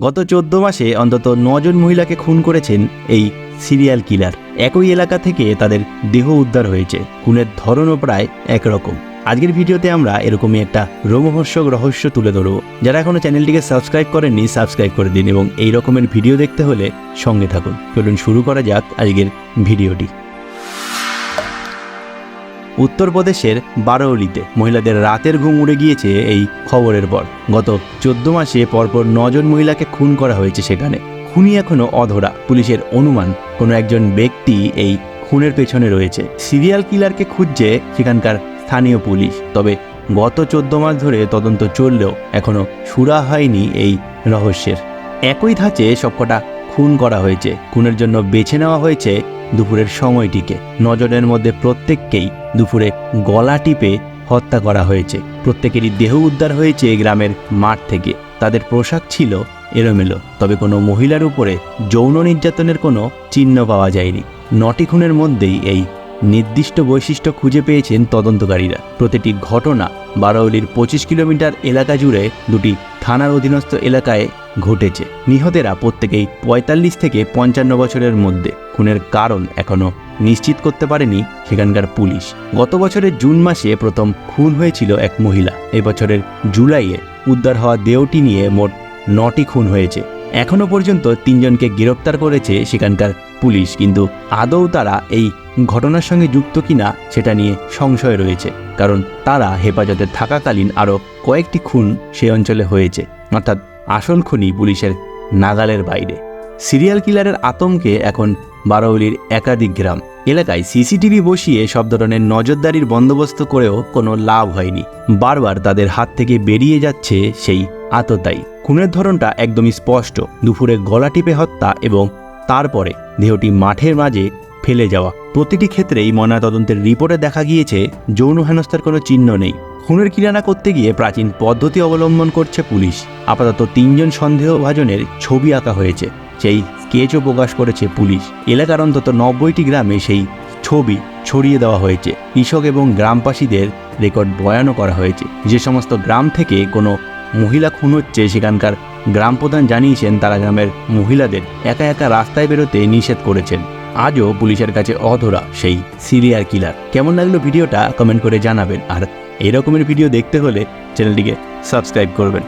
গত চোদ্দ মাসে অন্তত নজন মহিলাকে খুন করেছেন এই সিরিয়াল কিলার। একই এলাকা থেকে তাদের দেহ উদ্ধার হয়েছে। খুনের ধরনও প্রায় একরকম। আজকের ভিডিওতে আমরা এরকমই একটা রোমহর্ষক রহস্য তুলে ধরব। যারা এখনও চ্যানেলটিকে সাবস্ক্রাইব করেননি, সাবস্ক্রাইব করে দিন এবং এই রকমের ভিডিও দেখতে হলে সঙ্গে থাকুন। চলুন শুরু করা যাক আজকের ভিডিওটি। উত্তরপ্রদেশের বারৌলিতে মহিলাদের রাতের ঘুম উড়ে গিয়েছে এই খবরের পর। গত চোদ্দ মাসে পরপর নজন মহিলাকে খুন করা হয়েছে সেখানে। খুনি এখনও অধরা। পুলিশের অনুমান, কোনো একজন ব্যক্তি এই খুনের পেছনে রয়েছে। সিরিয়াল কিলারকে খুঁজছে সেখানকার স্থানীয় পুলিশ। তবে গত চোদ্দ মাস ধরে তদন্ত চললেও এখনও সুরা হয়নি এই রহস্যের। একই ধাঁচে সবকটা খুন করা হয়েছে। খুনের জন্য বেছে নেওয়া হয়েছে দুপুরের সময়টিকে। নজরের মধ্যে প্রত্যেককেই দুপুরে গলা টিপে হত্যা করা হয়েছে। প্রত্যেকেরই দেহ উদ্ধার হয়েছে গ্রামের মাঠ থেকে। তাদের পোশাক ছিল এলোমেলো, তবে কোনো মহিলার উপরে যৌন নির্যাতনের কোনো চিহ্ন পাওয়া যায়নি। নটি খুনের মধ্যেই এই নির্দিষ্ট বৈশিষ্ট্য খুঁজে পেয়েছেন তদন্তকারীরা। প্রতিটি ঘটনা বারাউলির পঁচিশ কিলোমিটার এলাকা জুড়ে দুটি থানার অধীনস্থ এলাকায় ঘটেছে। নিহতেরা প্রত্যেকেই পঁয়তাল্লিশ থেকে পঞ্চান্ন বছরের মধ্যে। খুনের কারণ এখনও নিশ্চিত করতে পারেনি সেখানকার পুলিশ। গত বছরের জুন মাসে প্রথম খুন হয়েছিল এক মহিলা। এবছরের জুলাইয়ে উদ্ধার হওয়া দেহটি নিয়ে মোট নটি খুন হয়েছে। এখনও পর্যন্ত তিনজনকে গ্রেপ্তার করেছে সেখানকার পুলিশ, কিন্তু আদৌ তারা এই ঘটনার সঙ্গে যুক্ত কিনা সেটা নিয়ে সংশয় রয়েছে। কারণ তারা হেফাজতে থাকাকালীন আরও কয়েকটি খুন সে অঞ্চলে হয়েছে, অর্থাৎ আসল খুনি পুলিশের নাগালের বাইরে। সিরিয়াল কিলারের আতঙ্কে এখন বারাউলির একাধিক গ্রাম এলাকায় সিসিটিভি বসিয়ে সব ধরনের নজরদারির বন্দোবস্ত করেও কোনো লাভ হয়নি। বারবার তাদের হাত থেকে বেরিয়ে যাচ্ছে সেই আততায়ী। খুনের ধরনটা একদমই স্পষ্ট। দুপুরে গলা টিপে হত্যা এবং তারপরে দেহটি মাঠের মাঝে ফেলে যাওয়া প্রতিটি ক্ষেত্রেই ময়নাতদন্তের রিপোর্টে দেখা গিয়েছে যৌন হেনস্থার কোনো চিহ্ন নেই। খুনের কিরানা করতে গিয়ে প্রাচীন পদ্ধতি অবলম্বন করছে পুলিশ। আপাতত তিনজন সন্দেহভাজনের ছবি আঁকা হয়েছে। সেই স্কেচও প্রকাশ করেছে পুলিশ। এলাকার অন্তত নব্বইটি গ্রামে সেই ছবি ছড়িয়ে দেওয়া হয়েছে। কৃষক এবং গ্রামবাসীদের রেকর্ড বয়ানও করা হয়েছে। যে সমস্ত গ্রাম থেকে কোনো মহিলা খুন হচ্ছে, সেখানকার গ্রাম প্রধান জানিয়েছেন, তারা গ্রামের মহিলাদের একা একা রাস্তায় বেরোতে নিষেধ করেছেন। আজও পুলিশের কাছে অধরা সেই সিরিয়াল কিলার। কেমন লাগল ভিডিওটা কমেন্ট করে জানাবেন। আর এরকমের রকমের ভিডিও দেখতে হলে চ্যানেলটিকে সাবস্ক্রাইব করবেন।